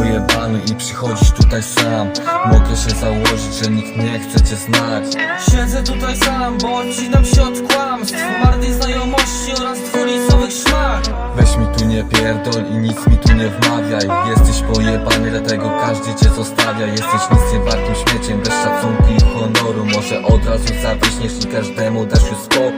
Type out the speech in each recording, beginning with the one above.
Wyjebany i przychodzisz tutaj sam. Mogę się założyć, że nikt nie chce cię znać. Siedzę tutaj sam, bo odcinam się od kłamstw. Marnej znajomości oraz dwulicowych szmat Weź mi tu nie pierdol i nic mi tu nie wmawiaj. Jesteś pojebany, dlatego każdy cię zostawia. Jesteś nic nie wartym śmieciem, bez szacunku i honoru. Może od razu zawiśniesz i każdemu dasz już spokój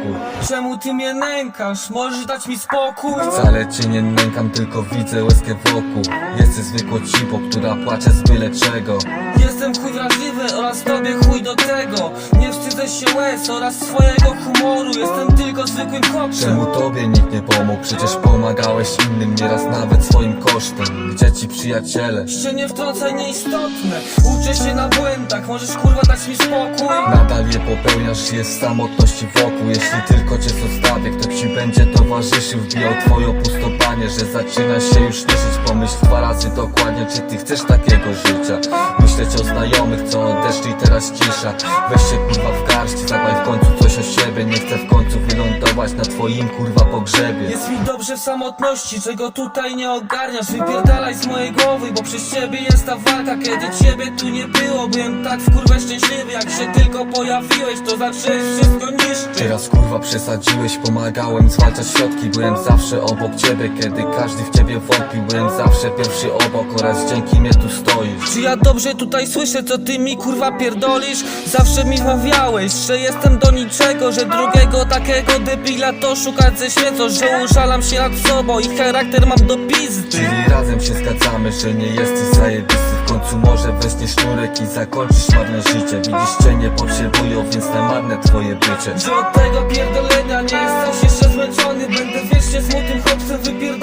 Czemu ty mnie nękasz? Możesz dać mi spokój? Wcale cię nie nękam, tylko widzę łezkę wokół Jesteś zwykłą cipą, która płacze z byle czego Jestem chuj wrażliwy oraz tobie chuj do tego Nie wstydzę się łez oraz swojego humoru Jestem tylko zwykłym Czemu tobie nikt nie pomógł? Przecież pomagałeś innym, nieraz nawet swoim kosztem. Gdzie ci przyjaciele? się nie wtrącaj nieistotne Uczę się na błędach, możesz kurwa dać mi spokój. Nadal je popełniasz, jest samotności wokół. Jeśli tylko cię zostawię, kto ci będzie towarzyszył Wbijał twoje opustopanie, że zaczyna się już niszczyć Pomyśl dwa razy dokładnie, czy ty chcesz takiego życia. Myśleć o znajomych, co odeszli, teraz cisza. Weź się kurwa w garść, zadbaj w końcu coś o siebie. Nie chcę w końcu wylądować na twoim kurwa pogrzebie. Jest mi dobrze w samotności, czego tutaj nie ogarniasz. Wypierdalaj z mojej głowy, bo przez ciebie jest ta walka. Kiedy ciebie tu nie było, byłem tak w kurwę szczęśliwy. Jak się tylko pojawiłeś, to zacząłeś wszystko niszczyć. Teraz kurwa przesadziłeś, pomagałem zwalczać środki Byłem zawsze obok ciebie, kiedy każdy w ciebie wątpił. Byłem zawsze pierwszy obok oraz dzięki mnie tu stoisz. Czy ja dobrze tutaj słyszę, co ty mi kurwa pierdolisz? Zawsze mi wmawiałeś, że jestem do niczego Że drugiego takiego debila to szukać ze świecą Że uszalam się nad sobą i charakter mam do pizdy. Czyli razem się zgadzamy, że nie jesteś zajebisty. W końcu może weźmiesz sznurek i zakończysz marne życie. Widzisz cię nie potrzebują, więc na marne twoje bycie. Że od tego pierdolenia nie jesteś jeszcze zmęczony Będę wiecznie smutnym chłopcem, wypierdalaj z mojej głowy